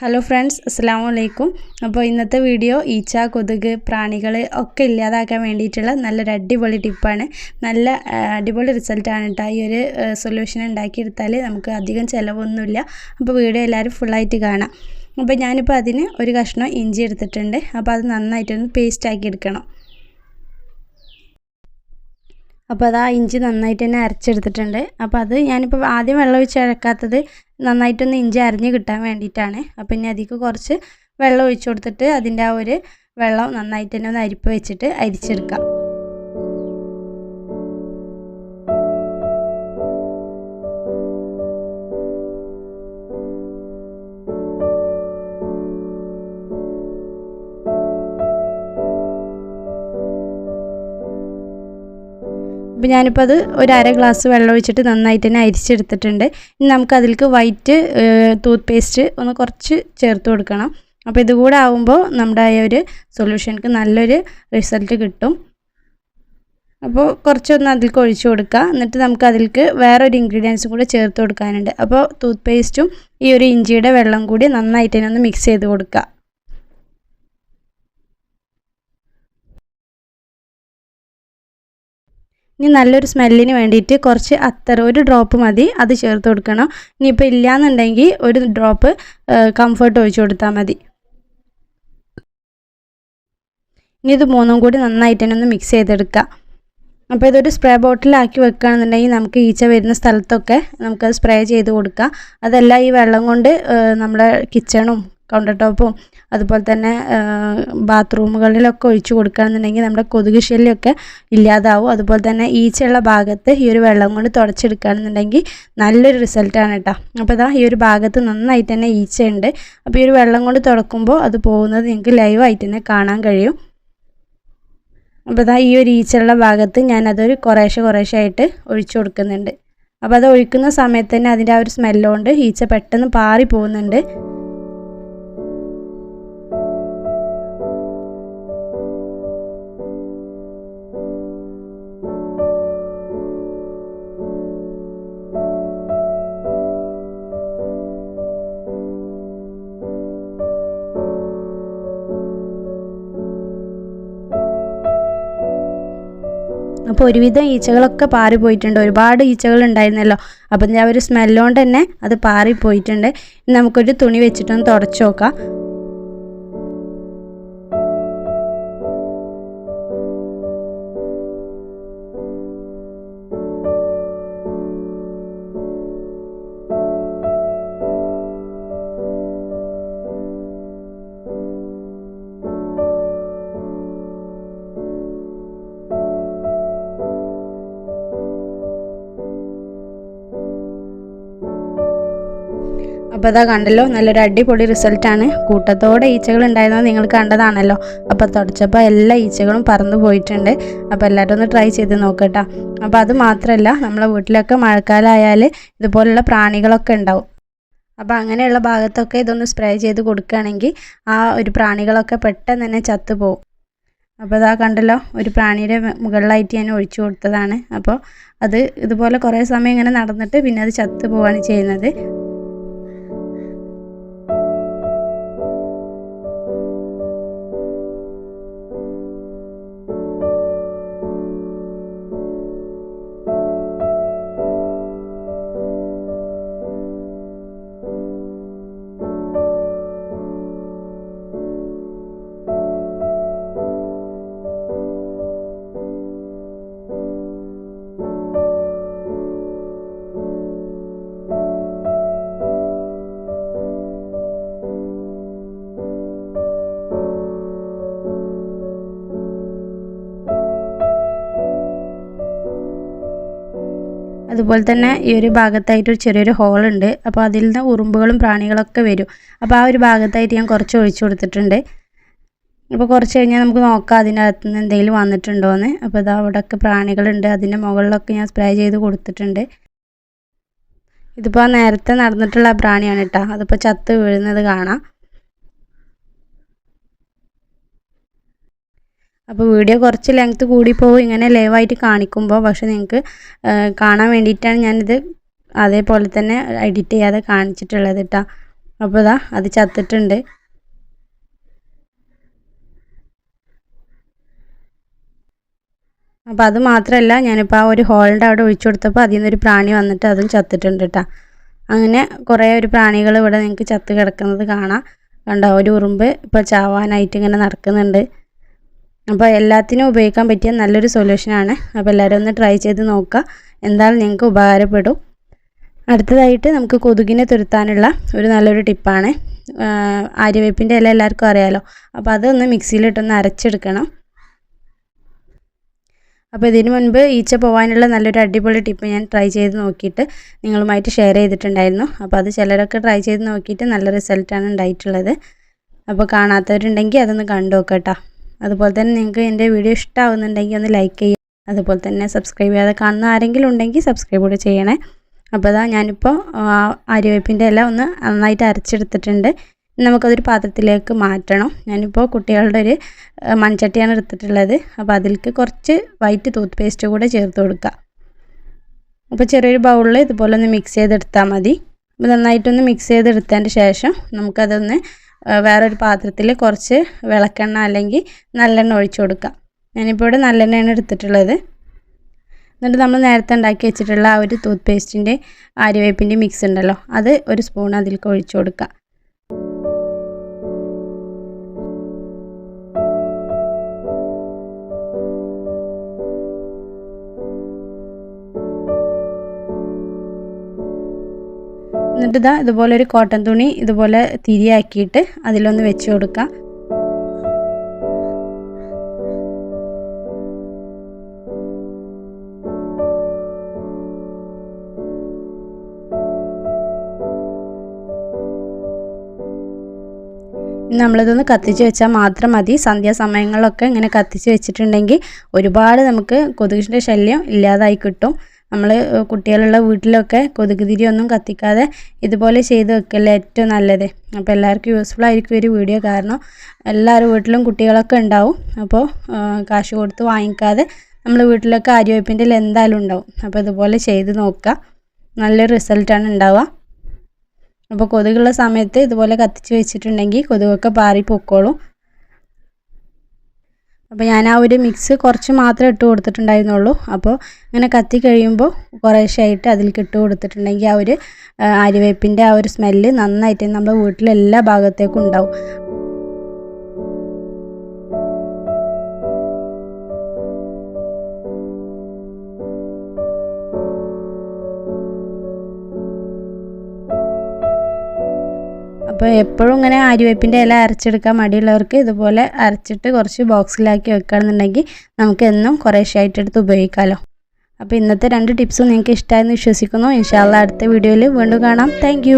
Hello friends അസ്സാം വലൈക്കും അപ്പോൾ ഇന്നത്തെ വീഡിയോ ഈച്ച കൊതുക് പ്രാണികൾ ഒക്കെ ഇല്ലാതാക്കാൻ വേണ്ടിയിട്ടുള്ള നല്ലൊരു അടിപൊളി ടിപ്പാണ് നല്ല അടിപൊളി റിസൾട്ടാണ് കേട്ടോ. ഈ ഒരു സൊല്യൂഷൻ ഉണ്ടാക്കിയെടുത്താൽ നമുക്ക് അധികം ചിലവൊന്നുമില്ല. അപ്പോൾ വീഡിയോ എല്ലാവരും ഫുള്ളായിട്ട് കാണാം. അപ്പോൾ ഞാനിപ്പോൾ അതിന് ഒരു കഷ്ണം ഇഞ്ചി എടുത്തിട്ടുണ്ട്. അപ്പോൾ അത് നന്നായിട്ടൊന്ന് പേസ്റ്റാക്കി എടുക്കണം. അപ്പോൾ അത് ആ ഇഞ്ചി നന്നായിട്ട് തന്നെ അരച്ചെടുത്തിട്ടുണ്ട്. അപ്പോൾ അത് ഞാനിപ്പോൾ ആദ്യം വെള്ളം ഒഴിച്ച് അരക്കാത്തത് നന്നായിട്ടൊന്ന് ഇഞ്ചി അരിഞ്ഞ് കിട്ടാൻ വേണ്ടിയിട്ടാണ്. അപ്പോൾ ഇനി അതിലേക്ക് കുറച്ച് വെള്ളം ഒഴിച്ചു കൊടുത്തിട്ട് അതിന്റെ ആ ഒരു വെള്ളം നന്നായിട്ട് തന്നെ ഒന്ന് അരിപ്പ് വെച്ചിട്ട് അരിച്ചെടുക്കാം. അപ്പോൾ ഞാനിപ്പോൾ അത് ഒരു അര ഗ്ലാസ് വെള്ളം ഒഴിച്ചിട്ട് നന്നായിട്ട് തന്നെ അരിച്ചെടുത്തിട്ടുണ്ട്. ഇനി നമുക്ക് അതിലേക്ക് വൈറ്റ് ടൂത്ത് പേസ്റ്റ് ഒന്ന് കുറച്ച് ചേർത്ത് കൊടുക്കണം. അപ്പോൾ ഇതുകൂടെ ആവുമ്പോൾ നമ്മുടെ ആ ഒരു സൊല്യൂഷൻക്ക് നല്ലൊരു റിസൾട്ട് കിട്ടും. അപ്പോൾ കുറച്ചൊന്ന് അതിലേക്ക് ഒഴിച്ചു കൊടുക്കുക. എന്നിട്ട് നമുക്ക് അതിലേക്ക് വേറൊരു ഇൻഗ്രീഡിയൻസും കൂടെ ചേർത്ത് കൊടുക്കാനുണ്ട്. അപ്പോൾ ടൂത്ത് പേസ്റ്റും ഈ ഒരു ഇഞ്ചിയുടെ വെള്ളം കൂടി നന്നായിട്ട് തന്നെ ഒന്ന് മിക്സ് ചെയ്ത് കൊടുക്കുക. ഇനി നല്ലൊരു സ്മെല്ലിന് വേണ്ടിയിട്ട് കുറച്ച് അത്തർ ഒരു ഡ്രോപ്പ് മതി. അത് ചേർത്ത് കൊടുക്കണം. ഇനിയിപ്പോൾ ഇല്ലയെന്നുണ്ടെങ്കിൽ ഒരു ഡ്രോപ്പ് കംഫർട്ട് ഒഴിച്ചു കൊടുത്താൽ മതി. ഇനി ഇത് മൂന്നും കൂടി നന്നായിട്ട് തന്നെ ഒന്ന് മിക്സ് ചെയ്തെടുക്കുക അപ്പോൾ ഇതൊരു സ്പ്രേ ബോട്ടിലാക്കി വെക്കുകയാണെന്നുണ്ടെങ്കിൽ നമുക്ക് ഈച്ച വരുന്ന സ്ഥലത്തൊക്കെ നമുക്കത് സ്പ്രേ ചെയ്ത് കൊടുക്കാം. അതെല്ലാം ഈ വെള്ളം കൊണ്ട് നമ്മുടെ കിച്ചണും കൗണ്ടർ ടോപ്പും അതുപോലെ തന്നെ ബാത്റൂമുകളിലൊക്കെ ഒഴിച്ചു കൊടുക്കുകയാണെന്നുണ്ടെങ്കിൽ നമ്മുടെ കൊതുക് ശല്യമൊക്കെ ഇല്ലാതാവും. അതുപോലെ തന്നെ ഈച്ചയുള്ള ഭാഗത്ത് ഈ ഒരു വെള്ളം കൊണ്ട് തുടച്ചെടുക്കുകയാണെന്നുണ്ടെങ്കിൽ നല്ലൊരു റിസൾട്ടാണ് കേട്ടോ. അപ്പോൾ ഇതാ ഈ ഒരു ഭാഗത്ത് നന്നായിട്ട് തന്നെ ഈച്ചയുണ്ട്. അപ്പോൾ ഈ ഒരു വെള്ളം കൊണ്ട് തുടക്കുമ്പോൾ അത് പോകുന്നത് നിങ്ങൾക്ക് ലൈവായിട്ട് തന്നെ കാണാൻ കഴിയും. അപ്പോൾ ഇതാ ഈ ഒരു ഈച്ചയുള്ള ഭാഗത്ത് ഞാനതൊരു കുറേശ്ശെ കുറേശ്ശെ ആയിട്ട് ഒഴിച്ചു കൊടുക്കുന്നുണ്ട്. അപ്പോൾ അത് ഒഴിക്കുന്ന സമയത്ത് തന്നെ അതിന്റെ ആ ഒരു സ്മെല്ലുകൊണ്ട് ഈച്ച പെട്ടെന്ന് പാറി പോകുന്നുണ്ട് അപ്പോൾ ഒരുവിധം ഈച്ചകളൊക്കെ പാറി പോയിട്ടുണ്ട് ഒരുപാട് ഈച്ചകൾ ഉണ്ടായിരുന്നല്ലോ. അപ്പം ഞാൻ ഒരു സ്മെല്ലുകൊണ്ട് തന്നെ അത് പാറി പോയിട്ടുണ്ട് നമുക്കൊരു തുണി വെച്ചിട്ടൊന്ന് തുടച്ചു നോക്കാം. അപ്പോൾ അതാ കണ്ടല്ലോ നല്ലൊരു അടിപൊളി റിസൾട്ടാണ് കൂട്ടത്തോടെ ഈച്ചകൾ ഉണ്ടായിരുന്നത് നിങ്ങൾ കണ്ടതാണല്ലോ. അപ്പോൾ തുടച്ചപ്പോൾ എല്ലാ ഈച്ചകളും പറന്നു പോയിട്ടുണ്ട്. അപ്പോൾ എല്ലാവരും ഒന്ന് ട്രൈ ചെയ്ത് നോക്കട്ടോ. അപ്പോൾ അത് മാത്രമല്ല നമ്മളെ വീട്ടിലൊക്കെ മഴക്കാലമായാൽ ഇതുപോലുള്ള പ്രാണികളൊക്കെ ഉണ്ടാവും. അപ്പോൾ അങ്ങനെയുള്ള ഭാഗത്തൊക്കെ ഇതൊന്ന് സ്പ്രേ ചെയ്ത് കൊടുക്കുകയാണെങ്കിൽ ആ ഒരു പ്രാണികളൊക്കെ പെട്ടെന്ന് തന്നെ ചത്തുപോകും അപ്പോൾ ഇതാ കണ്ടല്ലോ ഒരു പ്രാണിയുടെ മുകളിലായിട്ട് ഞാൻ ഒഴിച്ചു കൊടുത്തതാണ്. അപ്പോൾ അത് ഇതുപോലെ കുറേ സമയം ഇങ്ങനെ നടന്നിട്ട് പിന്നെ അത് ചത്തു പോവുകയാണ് ചെയ്യുന്നത്. അതുപോലെ തന്നെ ഈ ഒരു ഭാഗത്തായിട്ട് ഒരു ചെറിയൊരു ഹോൾ ഉണ്ട് അപ്പോൾ അതിൽ നിന്ന് ഉറുമ്പുകളും പ്രാണികളൊക്കെ വരും. അപ്പോൾ ആ ഒരു ഭാഗത്തായിട്ട് ഞാൻ കുറച്ച് ഒഴിച്ചു കൊടുത്തിട്ടുണ്ട്. അപ്പോൾ കുറച്ച് കഴിഞ്ഞാൽ നമുക്ക് നോക്കാം അതിനകത്ത് നിന്ന് എന്തെങ്കിലും വന്നിട്ടുണ്ടോ എന്ന് അപ്പോൾ ഇതാ അവിടെയൊക്കെ പ്രാണികളുണ്ട്. അതിന്റെ മുകളിലൊക്കെ ഞാൻ സ്പ്രേ ചെയ്ത് കൊടുത്തിട്ടുണ്ട്. ഇതിപ്പോൾ നേരത്തെ നടന്നിട്ടുള്ള പ്രാണിയാണ് കേട്ടോ. അതിപ്പോൾ ചത്ത് വീഴുന്നത് കാണാം. അപ്പോൾ വീഡിയോ കുറച്ച് ലെങ്ത്ത് കൂടിപ്പോവും ഇങ്ങനെ ലൈവായിട്ട് കാണിക്കുമ്പോൾ പക്ഷെ നിങ്ങൾക്ക് കാണാൻ വേണ്ടിയിട്ടാണ് ഞാനിത് അതേപോലെ തന്നെ എഡിറ്റ് ചെയ്യാതെ കാണിച്ചിട്ടുള്ളത് കേട്ടോ അപ്പോൾ ഇതാ അത് ചത്തിട്ടുണ്ട്. അപ്പോൾ അത് മാത്രമല്ല ഞാനിപ്പോൾ ആ ഒരു ഹോളിന്റെ അവിടെ ഒഴിച്ചു കൊടുത്തപ്പോൾ അതിൽ നിന്നൊരു പ്രാണി വന്നിട്ട് അതും ചത്തിട്ടുണ്ട് കേട്ടോ അങ്ങനെ കുറേ ഒരു പ്രാണികൾ ഇവിടെ നിങ്ങൾക്ക് ചത്ത് കിടക്കുന്നത് കാണാം. കണ്ടോ ഒരു ഉറുമ്പ് ഇപ്പോൾ ചാവാനായിട്ട് ഇങ്ങനെ നടക്കുന്നുണ്ട്. അപ്പോൾ എല്ലാത്തിനും ഉപയോഗിക്കാൻ പറ്റിയ നല്ലൊരു സൊല്യൂഷനാണ് അപ്പോൾ എല്ലാവരും ഒന്ന് ട്രൈ ചെയ്ത് നോക്കുക. എന്തായാലും നിങ്ങൾക്ക് ഉപകാരപ്പെടും. അടുത്തതായിട്ട് നമുക്ക് കൊതുകിനെ തുരുത്താനുള്ള ഒരു നല്ലൊരു ടിപ്പാണ് ആര്യവേപ്പിന്റെ ഇല എല്ലാവർക്കും അറിയാമല്ലോ അപ്പോൾ അതൊന്ന് മിക്സിയിലിട്ടൊന്ന് അരച്ചെടുക്കണം. അപ്പോൾ ഇതിനു മുൻപ് ഈച്ച പോകാനുള്ള നല്ലൊരു അടിപൊളി ടിപ്പ് ഞാൻ ട്രൈ ചെയ്ത് നോക്കിയിട്ട് നിങ്ങളുമായിട്ട് ഷെയർ ചെയ്തിട്ടുണ്ടായിരുന്നു. അപ്പോൾ അത് ചിലരൊക്കെ ട്രൈ ചെയ്ത് നോക്കിയിട്ട് നല്ല റിസൾട്ടാണ് ഉണ്ടായിട്ടുള്ളത്. അപ്പോൾ കാണാത്തവരുണ്ടെങ്കിൽ അതൊന്ന് കണ്ടു നോക്കട്ടോ അതുപോലെ തന്നെ നിങ്ങൾക്ക് എന്റെ വീഡിയോ ഇഷ്ടമാവുന്നുണ്ടെങ്കിൽ ഒന്ന് ലൈക്ക് ചെയ്യുക അതുപോലെ തന്നെ സബ്സ്ക്രൈബ് ചെയ്യാതെ കാണുന്ന ആരെങ്കിലും ഉണ്ടെങ്കിൽ സബ്സ്ക്രൈബ് കൂടെ ചെയ്യണേ. അപ്പോൾ അതാ ഞാനിപ്പോൾ അരിവേപ്പിന്റെ ഇല ഒന്ന് നന്നായിട്ട് അരച്ചെടുത്തിട്ടുണ്ട്. നമുക്കതൊരു പാത്രത്തിലേക്ക് മാറ്റണം. ഞാനിപ്പോൾ കുട്ടികളുടെ ഒരു മൺചട്ടിയാണ് എടുത്തിട്ടുള്ളത്. അപ്പോൾ അതിലേക്ക് കുറച്ച് വൈറ്റ് ടൂത്ത് പേസ്റ്റ് കൂടെ ചേർത്ത് കൊടുക്കുക. അപ്പോൾ ചെറിയൊരു ബൗളിൽ ഇതുപോലെ ഒന്ന് മിക്സ് ചെയ്തെടുത്താൽ മതി. അപ്പോൾ നന്നായിട്ടൊന്ന് മിക്സ് ചെയ്തെടുത്തതിന്റെ ശേഷം നമുക്കതൊന്ന് വേറൊരു പാത്രത്തിൽ കുറച്ച് വിളക്കെണ്ണ അല്ലെങ്കിൽ നല്ലെണ്ണ ഒഴിച്ചു കൊടുക്കാം. ഞാനിപ്പോൾ ഇവിടെ നല്ലെണ്ണയാണ് എടുത്തിട്ടുള്ളത്. എന്നിട്ട് നമ്മൾ നേരത്തെ ഉണ്ടാക്കി വെച്ചിട്ടുള്ള ആ ഒരു ടൂത്ത് പേസ്റ്റിന്റെ ആര്യവേപ്പിന്റെ മിക്സ് ഉണ്ടല്ലോ അത് ഒരു സ്പൂൺ അതിലേക്ക് ഒഴിച്ചു കൊടുക്കുക എന്നിട്ട് ഇതാ ഇതുപോലെ ഒരു കോട്ടൺ തുണി ഇതുപോലെ തിരിയാക്കിയിട്ട് അതിലൊന്ന് വെച്ച് കൊടുക്കുക നമ്മളിതൊന്ന് കത്തിച്ച് വെച്ചാൽ മാത്രം മതി. സന്ധ്യാസമയങ്ങളിലൊക്കെ ഇങ്ങനെ കത്തിച്ച് വെച്ചിട്ടുണ്ടെങ്കിൽ ഒരുപാട് നമുക്ക് കൊതുകിന്റെ ശല്യം ഇല്ലാതായി കിട്ടും. നമ്മൾ കുട്ടികളുള്ള വീട്ടിലൊക്കെ കൊതുക് തിരിയൊന്നും കത്തിക്കാതെ ഇതുപോലെ ചെയ്ത് വെക്കല്ലേ ഏറ്റവും നല്ലത്. അപ്പോൾ എല്ലാവർക്കും യൂസ്ഫുൾ ആയിരിക്കും ഒരു വീഡിയോ കാരണം എല്ലാവരും വീട്ടിലും കുട്ടികളൊക്കെ ഉണ്ടാവും. അപ്പോൾ കാശ് കൊടുത്ത് വാങ്ങിക്കാതെ നമ്മൾ വീട്ടിലൊക്കെ ആര്യവേപ്പിന്റെ എന്തായാലും ഉണ്ടാവും. അപ്പോൾ ഇതുപോലെ ചെയ്ത് നോക്കുക. നല്ലൊരു റിസൾട്ടാണ് ഉണ്ടാവുക. അപ്പോൾ കൊതുകുള്ള സമയത്ത് ഇതുപോലെ കത്തിച്ച് വെച്ചിട്ടുണ്ടെങ്കിൽ കൊതുകൊക്കെ പാറി പൊക്കോളും. അപ്പോൾ ഞാൻ ആ ഒരു മിക്സ് കുറച്ച് മാത്രമേ ഇട്ട് കൊടുത്തിട്ടുണ്ടായിരുന്നുള്ളൂ. അപ്പോൾ ഇങ്ങനെ കത്തി കഴിയുമ്പോൾ കുറേശ്ശായിട്ട് അതിൽ ഇട്ട് കൊടുത്തിട്ടുണ്ടെങ്കിൽ ആ ഒരു അരിവേപ്പിന്റെ ആ ഒരു സ്മെല്ല് നന്നായിട്ട് നമ്മുടെ വീട്ടിലെല്ലാ ഭാഗത്തേക്കും ഉണ്ടാവും. അപ്പോൾ എപ്പോഴും ഇങ്ങനെ ആര്യവേപ്പിന്റെ ഇല അരച്ചെടുക്കാൻ മടിയുള്ളവർക്ക് ഇതുപോലെ അരച്ചിട്ട് കുറച്ച് ബോക്സിലാക്കി വെക്കുകയാണെന്നുണ്ടെങ്കിൽ നമുക്ക് എന്നും കുറേശ്ശായിട്ട് എടുത്ത് ഉപയോഗിക്കാമല്ലോ അപ്പോൾ ഇന്നത്തെ രണ്ട് ടിപ്സും നിങ്ങൾക്ക് ഇഷ്ടമായെന്ന് വിശ്വസിക്കുന്നു. ഇൻഷാല്ല അടുത്ത വീഡിയോയിൽ വീണ്ടും കാണാം. താങ്ക്